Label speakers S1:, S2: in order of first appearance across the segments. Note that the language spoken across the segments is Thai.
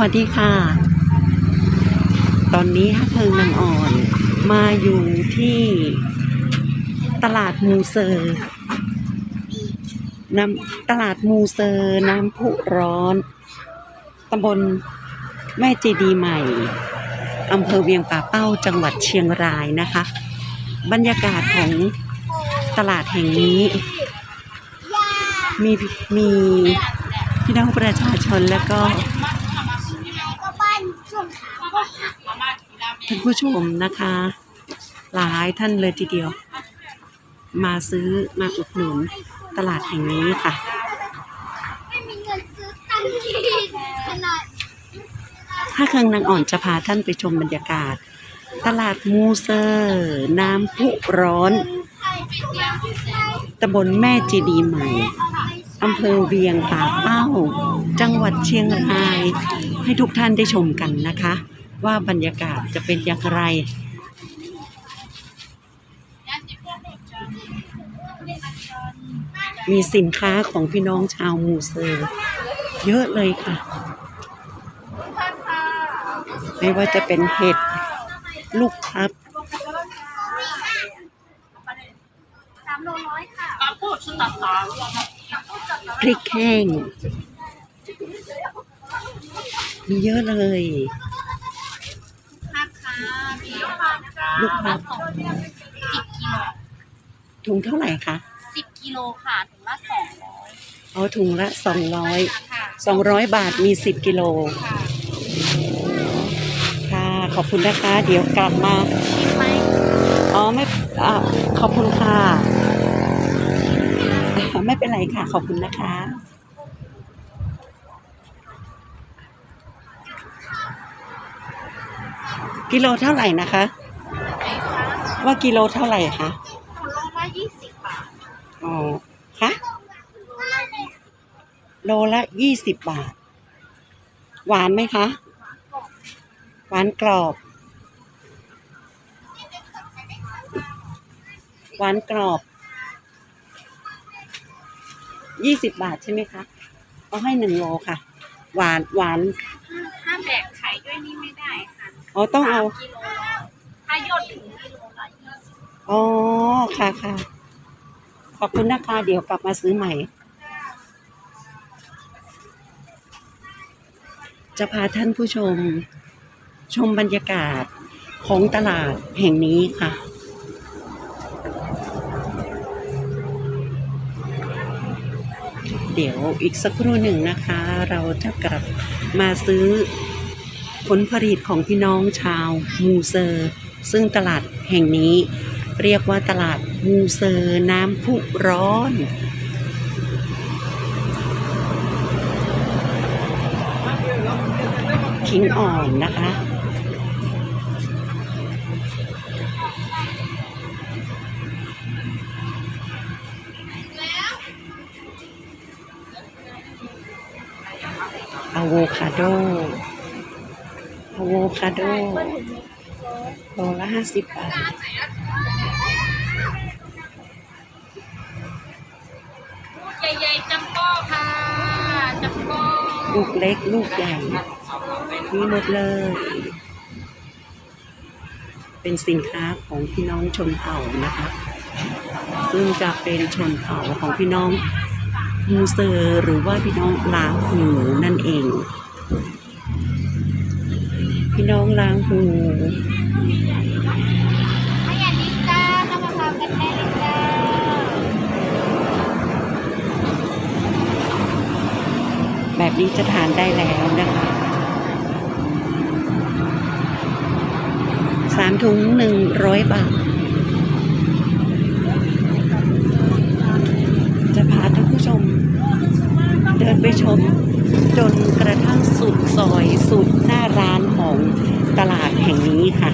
S1: วัสดีค่ะ ตอนนี้ฮักเพิงนางอ่อนมาอยู่ที่ตลาดมูเซอร์น้ำตลาดมูเซอร์น้ำพุร้อนตำบลแม่เจดีใหม่อำเภอเวียงป่าเป้าจังหวัดเชียงรายนะคะ บรรยากาศของตลาดแห่งนี้ มีมีพี่น้องประชาชนแล้วก็ ท่านผู้ชมนะคะ หลายท่านเลยทีเดียว มาซื้อมาอุดหนุนตลาดแห่งนี้ค่ะ
S2: ไม่มีเงินซื้อตังค์กินขนาด
S1: ถ้าคืองนางอ่อนจะพาท่านไปชมบรรยากาศ ตลาดมูเซอร์ น้ำพุร้อนตำบลแม่เจดีใหม่อำเภอเวียงป่าเป้า จังหวัดเชียงราย ให้ทุกท่านได้ชมกันนะคะ ว่าบรรยากาศจะเป็นอย่างไร มีสินค้าของพี่น้องชาวมูเซอร์เยอะเลยค่ะ ไม่ว่าจะเป็นเห็ด ลูกพับ
S2: สามโลร้อยค่ะ
S1: พริกแห้งมีเยอะเลย
S2: ผักค่ะลูก
S1: พับ
S2: สิบกิโล
S1: ถุงเท่าไหร่คะ
S2: สิบกิโลค่ะถึงละสองร้อย
S1: เอาถุงละสองร้อย
S2: ค่ะ
S1: สองร้อยบาทมีสิบกิโล
S2: ค่ะ
S1: ค่ะขอบคุณนะคะ เดี๋ยวกลับมา
S2: ชิมไหม
S1: อ๋อไม่อ่าขอบคุณค่ะ ไม่เป็นไรค่ะ ขอบคุณนะคะกิโลเท่าไหร่นะคะ
S2: ไหนคะ
S1: ว่ากิโลเท่าไหร่คะ
S2: โลละยี่สิบบาท
S1: อ๋อคะ
S2: โลละยี่สิบ
S1: โลละยี่สิบบาท หวานไหมคะ หวานกรอบ หวานกรอบยี่สิบบาทใช่ไหมคะเอาให้หนึ่งโลค่ะ หวานหวาน
S2: ถ้าแบกไข่ด้วยนี่ไม่ได้ค่ะ
S1: อ๋อต้องเอา
S2: สมกิโลถ้ายอดถึงกิโลละยี่สิบ
S1: อ๋อ ค่ะค่ะ ขอบคุณนะคะ เดี๋ยวกลับมาซื้อใหม่ จะพาท่านผู้ชม ชมบรรยากาศของตลาดแห่งนี้ค่ะเดี๋ยวอีกสักครู่หนึ่งนะคะ เราจะกลับมาซื้อผลผลิตของพี่น้องชาวมูเซอร์ ซึ่งตลาดแห่งนี้ เรียกว่าตลาดมูเซอร์น้ำพุร้อนขิงอ่อนนะคะ อะโวคาโดอะโวคาโดโลละห้าสิบบาท ลูกเล็ก ลูกใหญ่ มีหมดเลย เป็นสินค้าของพี่น้องชนเผ่านะคะ ซึ่งจะเป็นชนเผ่าของพี่น้องมูเซอร์หรือว่าพี่น้องล้างหูนั่นเอง พี่น้องลาหู
S2: ไม่อย่างนี้จ้าเข้ามาทำกันได้เลยจ้า
S1: แบบนี้จะทานได้แล้วนะคะ สามถุงหนึ่งร้อยบาท จะพาท่านผู้ชม เดินไปชม จนกระทั่งสุดซอยสุดหน้าร้านของตลาดแห่งนี้ค่ะ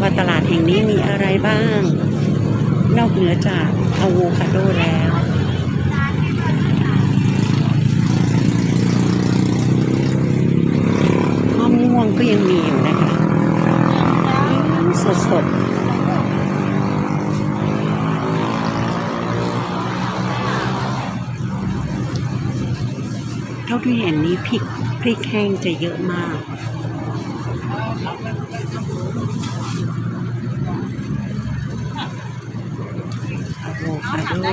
S1: ว่าตลาดแห่งนี้มีอะไรบ้าง นอกเหนือจากอะโวคาโดแล้ว มะม่วง ก็ยังมีอยู่นะคะสดสดๆที่เห็นนี้พริกพริกแห้งจะเยอะมาก อะโวคาโด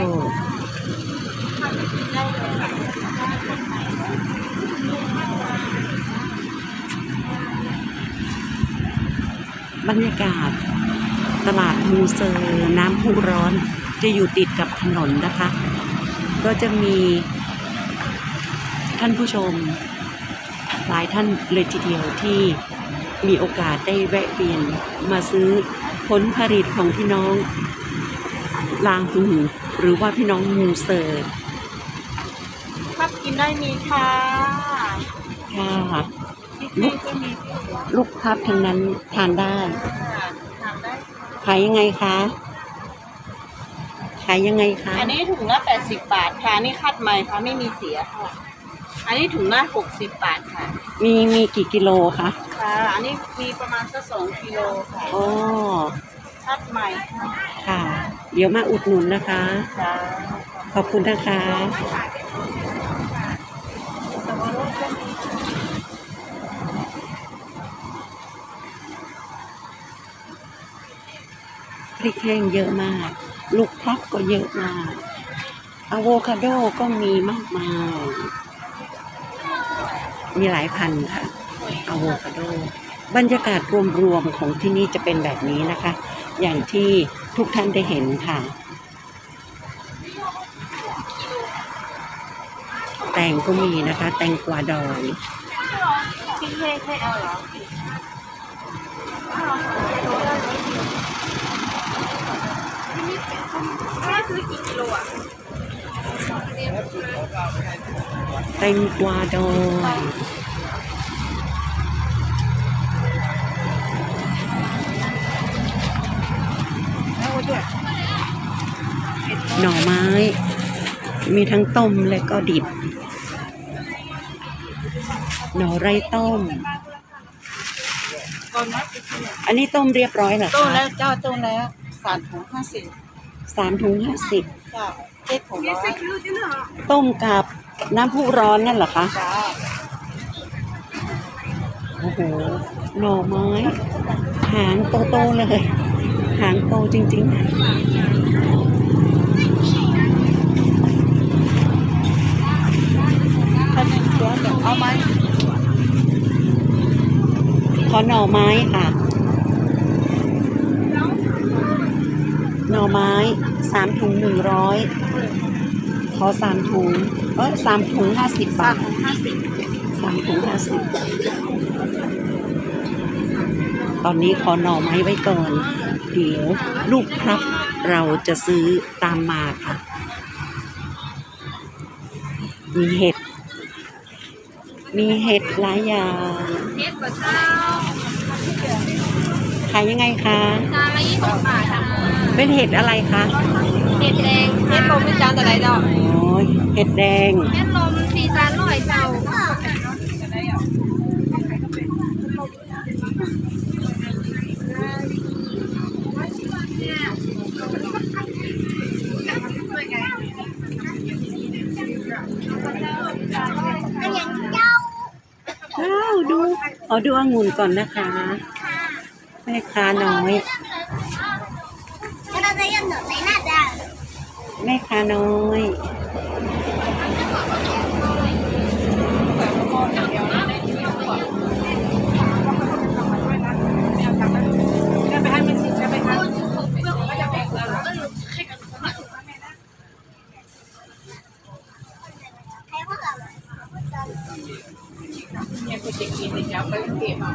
S1: บรรยากาศ ตลาดมูเซอร์น้ำพุร้อนจะอยู่ติดกับถนนนะคะ ก็จะมีท่านผู้ชม หลายท่านเลยทีเดียวที่มีโอกาสได้แวะเวียนมาซื้อผลผลิตของพี่น้องลางหูหรือว่าพี่น้องมูเซอร์
S3: พับกินได้มีค่ะ
S1: ค่ะ
S3: ลูกก็มี
S1: ลูกพับทั้งนั้นทานได้
S3: ค่ะทานได้
S1: ขายยังไงคะ ขายยังไงคะ
S3: อันนี้ถุงละแปดสิบบาทค่ะอันนี่คัดใหม่ค่ะไม่มีเสียค่ะ อันนี้ถุงละหกสิบบาทค่ะ
S1: มีมีกี่กิโลคะ
S3: ค่ะ อันนี้มีประมาณสักสองกิโลค่ะ
S1: อ๋อ
S3: คัดใหม่ค่ะ
S1: ค่ะ เดี๋ยวมาอุดหนุนนะคะ
S3: ค่ะ
S1: ขอบคุณนะคะ พริกแห้งเยอะมาก ลูกพลับก็เยอะมากอะโวคาโดก็มีมากมาย มีหลายพันธ์ค่ะอะโวคาโด บรรยากาศรวมๆของที่นี่จะเป็นแบบนี้นะคะ อย่างที่ทุกท่านได้เห็นค่ะ แตงก็มีนะคะ แตงกวาดอย
S3: พี่เทให้เอาเหรอ ถ้าซื้อกี่กิโลอะ
S1: แตงกวาดอยหน่อไม้ มีทั้งต้มและก็ดิบ หน่อไร่ต้ม
S3: ก่อนนะ
S1: อันนี้ต้มเรียบร้อยเหรอ
S3: ต้น
S1: คะ
S3: แล้วเจ้าต้นแล้วสามถุงห้าสิบ
S1: สามถุงห้าสิบ
S3: จ้าเจ็ดถุงร้อย
S1: ต้มกับน้ำพุร้อนนั่นเหรอคะ
S3: จ้า
S1: โอ้โห หน่อไม้ หางโตๆเลย หางโตจริง
S3: ถ้าเป็นตัวแบบเอาไหม
S1: ๆ ขอหน่อไม้ค่ะ ห น่อไม้สามถุงหนึ่งร้อยขอสามถุงเอ้ยสามถุงห้าสิบบา
S3: สาม
S1: ท
S3: ถุงห้าสิบ
S1: สามถุงห้าสิบตอนนี้ขอหน่อไม้ไว้ก่อน เดี๋ยวลูกพลับเราจะซื้อตามมาค่ะ มีเห็ด มีเห็ดหลายอย่าง
S2: เฮ็ดบะเจ้า
S1: ขายยังไงคะ
S2: จานละยี่สิบบาทค่ะ
S1: เป็นเห็ดอะไรคะ
S2: เฮ็ดแดง
S3: เฮ็ดโปรไม่จานแต่ไรดอก
S1: โอ้ยเห็ดแดง
S2: เฮ็ดลมสี่จานร้อยเจ้า
S1: ว้าวดูขอดูองุ่นก่อนนะคะ แม่ค้าน้อย แม่ค้าน้อย
S3: ไปให้มันชิมไปให้ เนี่ยกูจะกินเลยจ้าไปเก็บอะ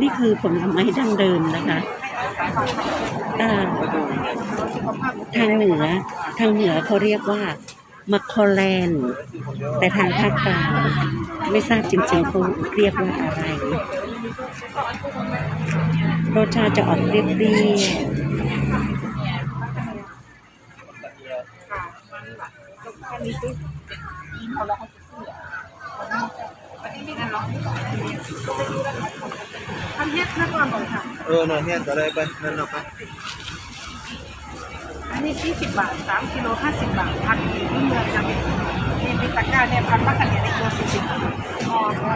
S1: นี่คือผลไม้ดั้งเดิมนะคะอ่าทางเหนือทางเหนือเขาเรียกว่ามัคคอแลนแต่ทางภาคกลางไม่ทราบจริงๆเขาเรียกว่าอะไรรสชาติจะออกเปรี้ยวๆ
S3: ทำเฮ็ดนะก่อนก่อนค่ะ
S4: เออเนาะเนี่ยจะได้ไปนั่นเนาะไปอันนี้สี่สิบบาทสามกิโลห้าสิบบาทพันที่เมืองจะเป็นมีมีตะกร้าเนี่ยพันมะขันเนี่ยในตัวสี่สิบบาทพอพอ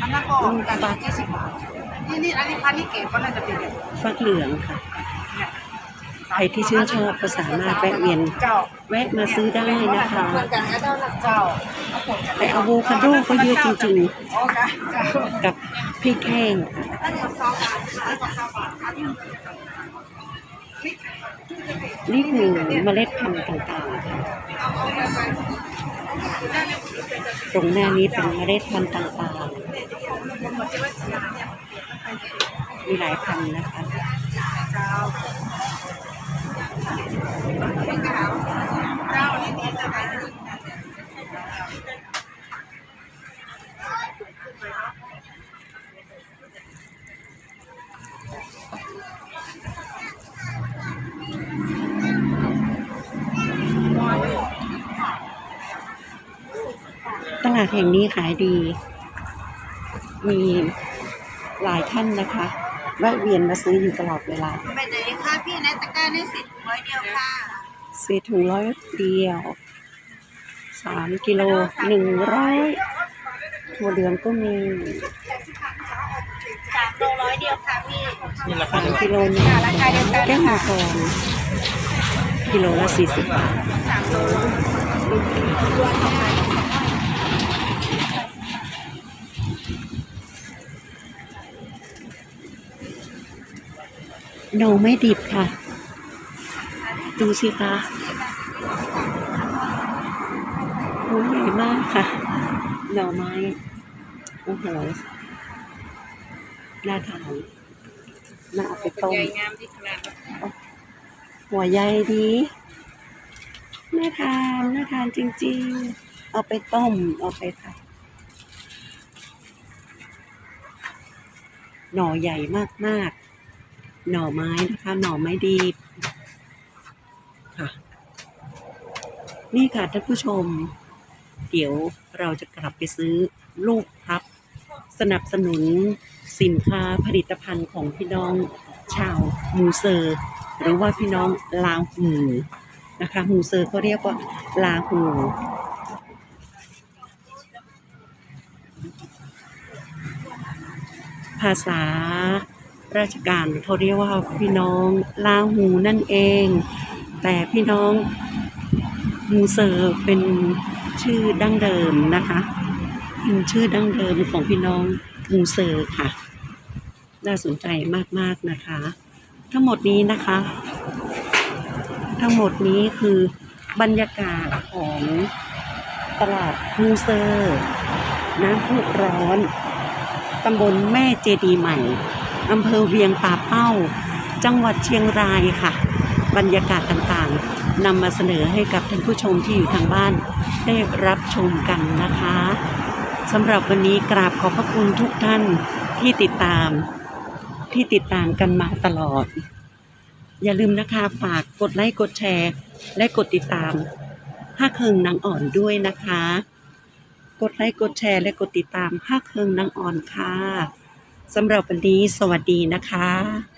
S4: อันนั้นก็กันยี่สิบบาทนี่นี่อันนี้พันนี่เก๋ก็น่าจะเป็นเนี่ย
S1: ฟักเหลืองค่ะ ใครที่ชื่นชอบก็สามารถแวะเวียนแวะมาซื้อได้นะคะ
S4: เหมือาเจ้า
S1: แต่อะโวคาโดก็เยอะจริงๆ กับพริกแห้ง
S4: นี่
S1: คือเมล็ดพันธุ์ต่างๆ ตรงหน้านี้เป็นเมล็ดพันธุ์ต่างๆ มีหลายพันธุ์นะคะ ดแห่งนี้ขายดี มีหลายท่านนะคะแวะเวียนมาซื้ออยู่ตลอดเวลา
S2: ไปไหนคะพี่ในตะกร้าได้สิบร้อยเดียวค่ะ
S1: ซื้อถุงร้อยเดียวสามกิโลหนึ่งร้อยถั่วเหลืองก็มี
S2: สามโลร้อยเดียวค่ะพี่
S1: สามกิโลหนึง
S2: ราคาเดียวกัน
S1: แก้วมังกรกิโลละสี่สิบบาท
S2: สามโล
S1: หน่อไม่ดิบค่ะ ดูสิคะโอ้ยใหญ่มากค่ะ หน่อไม้ โอ้โหน่าทานน่าเอาไปต้ม
S3: ใหญ่งามที่ขนาด
S1: หัวใหญ่ดีน่าทานน่าทานจริง ๆ เอาไปต้ม เอาไปค่ะหน่อใหญ่มาก ๆ หน่อไม้นะคะหน่อไม้ดีค่ะ นี่ค่ะท่านผู้ชม เดี๋ยวเราจะกลับไปซื้อลูกครับ สนับสนุนสินค้าผลิตภัณฑ์ของพี่น้องชาวมูเซอร์ หรือว่าพี่น้องลาวหูนะคะมูเซอร์เขาเรียกว่าลาหูภาษา ราชการเขาเรียกว่าพี่น้องลาหูนั่นเอง แต่พี่น้องมูเซอร์เป็นชื่อดั้งเดิมนะคะเป็นชื่อดั้งเดิมของพี่น้องมูเซอร์ค่ะ น่าสนใจมากๆนะคะ ทั้งหมดนี้นะคะ ทั้งหมดนี้คือบรรยากาศของตลาดมูเซอร์น้ำพุร้อนตำบลแม่เจดีใหม่ อำเภอเวียงป่าเป้า จังหวัดเชียงรายค่ะ บรรยากาศต่างๆนำมาเสนอให้กับท่านผู้ชมที่อยู่ทางบ้าน ได้รับชมกันนะคะสำหรับวันนี้กราบขอบพระคุณทุกท่านที่ติดตาม ที่ติดตามกันมาตลอด อย่าลืมนะคะฝากกดไลค์กดแชร์ และกดติดตามห้าเคิงนางอ่อนด้วยนะคะ กดไลค์กดแชร์และกดติดตามห้าเคิงนางอ่อนค่ะ สำหรับวันนี้สวัสดีนะคะ